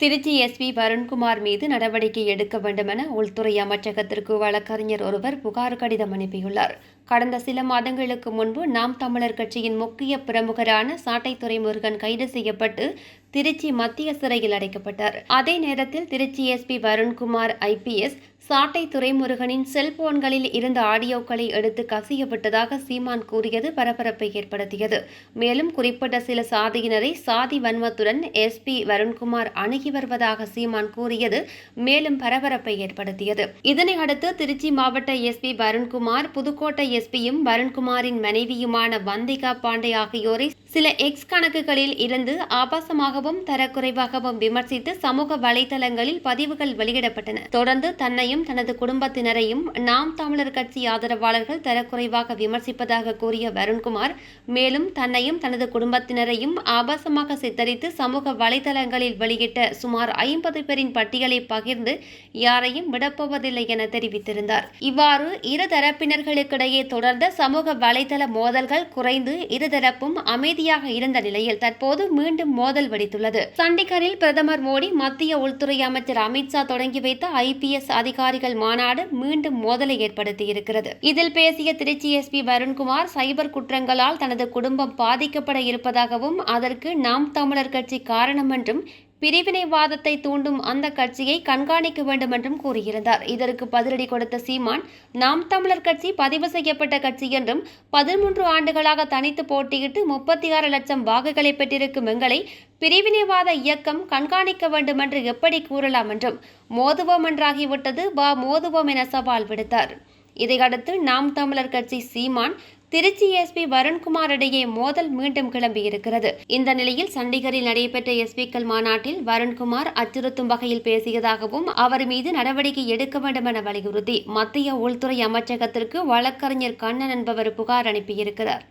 Trichy SP Varun Kumar மீது நடவடிக்கை எடுக்க வேண்டுமென உள்துறை அமைச்சகத்திற்கு வழக்கறிஞர் ஒருவர் புகார் கடிதம் அனுப்பியுள்ளார். கடந்த சில மாதங்களுக்கு முன்பு நாம் தமிழர் கட்சியின் முக்கிய பிரமுகரான சாட்டைத்துறை முருகன் கைது செய்யப்பட்டு திருச்சி மத்திய சிறையில் அடைக்கப்பட்டார். அதே நேரத்தில் திருச்சி எஸ்பி வருண்குமார் ஐபிஎஸ் சாட்டை துறைமுருகனின் செல்போன்களில் இருந்த ஆடியோக்களை எடுத்து கசியப்பட்டதாக சீமான் கூறியது பரபரப்பை ஏற்படுத்தியது. மேலும் குறிப்பிட்ட சில சாதியினரை சாதி வன்மத்துடன் எஸ்பி வருண்குமார் அணுகி வருவதாக சீமான் கூறியது மேலும் பரபரப்பை ஏற்படுத்தியது. இதனை அடுத்து திருச்சி மாவட்ட எஸ்பி வருண்குமார் புதுக்கோட்டை எஸ்பியும் வருண்குமாரின் மனைவியுமான வந்திகா பாண்டே ஆகியோரை சில எக்ஸ் கணக்குகளில் இருந்து ஆபாசமாகவும் தரக்குறைவாகவும் விமர்சித்து சமூக வலைதளங்களில் பதிவுகள் வெளியிடப்பட்டன. தொடர்ந்து தன்னையும் தனது குடும்பத்தினரையும் நாம் தமிழர் கட்சி ஆதரவாளர்கள் தரக்குறைவாக விமர்சிப்பதாக கூறிய வருண்குமார் மேலும் தன்னையும் தனது குடும்பத்தினரையும் ஆபாசமாக சித்தரித்து சமூக வலைதளங்களில் வெளியிட்ட சுமார் ஐம்பது பேரின் பட்டியலை பகிர்ந்து யாரையும் விடப்போவதில்லை என தெரிவித்திருந்தார். இவ்வாறு இரு தரப்பினர்களுக்கிடையே தொடர்ந்த சமூக வலைதள மோதல்கள் குறைந்து இருதரப்பும் அமைதியாக இருந்த நிலையில் தற்போது மீண்டும் மோதல் வெடித்துள்ளது. சண்டிகரில் பிரதமர் மோடி மத்திய உள்துறை அமைச்சர் அமித்ஷா தொடங்கி வைத்த ஐபிஎஸ் அதிகாரிகள் மாநாடு மீண்டும் மோதலை ஏற்படுத்தியிருக்கிறது. இதில் பேசிய திருச்சி எஸ்பி வருண்குமார் சைபர் குற்றங்களால் தனது குடும்பம் பாதிக்கப்பட இருப்பதாகவும் அதற்கு நாம் தமிழர் கட்சி காரணம் என்றும் பிரிவினைவாதத்தை தூண்டும் அந்த கட்சியை கண்காணிக்க வேண்டும் என்றும் கூறியிருந்தார். இதற்கு பதிலடி கொடுத்த சீமான் நாம் தமிழர் கட்சி பதிவு செய்யப்பட்ட கட்சி என்றும் பதிமூன்று ஆண்டுகளாக தனித்து போட்டியிட்டு முப்பத்தி ஆறு லட்சம் வாக்குகளை பெற்றிருக்கும் எங்களை பிரிவினைவாத இயக்கம் கண்காணிக்க வேண்டும் என்று எப்படி கூறலாம் என்றும் மோதுவோம் என்றாகிவிட்டது. வா மோதுவோம் என சவால் விடுத்தார். இதையடுத்து நாம் தமிழர் கட்சி சீமான் திருச்சி எஸ்பி வருண்குமார் இடையே மோதல் மீண்டும் கிளம்பியிருக்கிறது. இந்த நிலையில் சண்டிகரில் நடைபெற்ற எஸ்பிக்கள் மாநாட்டில் வருண்குமார் அச்சுறுத்தும் வகையில் பேசியதாகவும் அவர் மீது நடவடிக்கை எடுக்க வேண்டும் என வலியுறுத்தி மத்திய உள்துறை அமைச்சகத்திற்கு வழக்கறிஞர் கண்ணன் என்பவர் புகார் அனுப்பியிருக்கிறார்.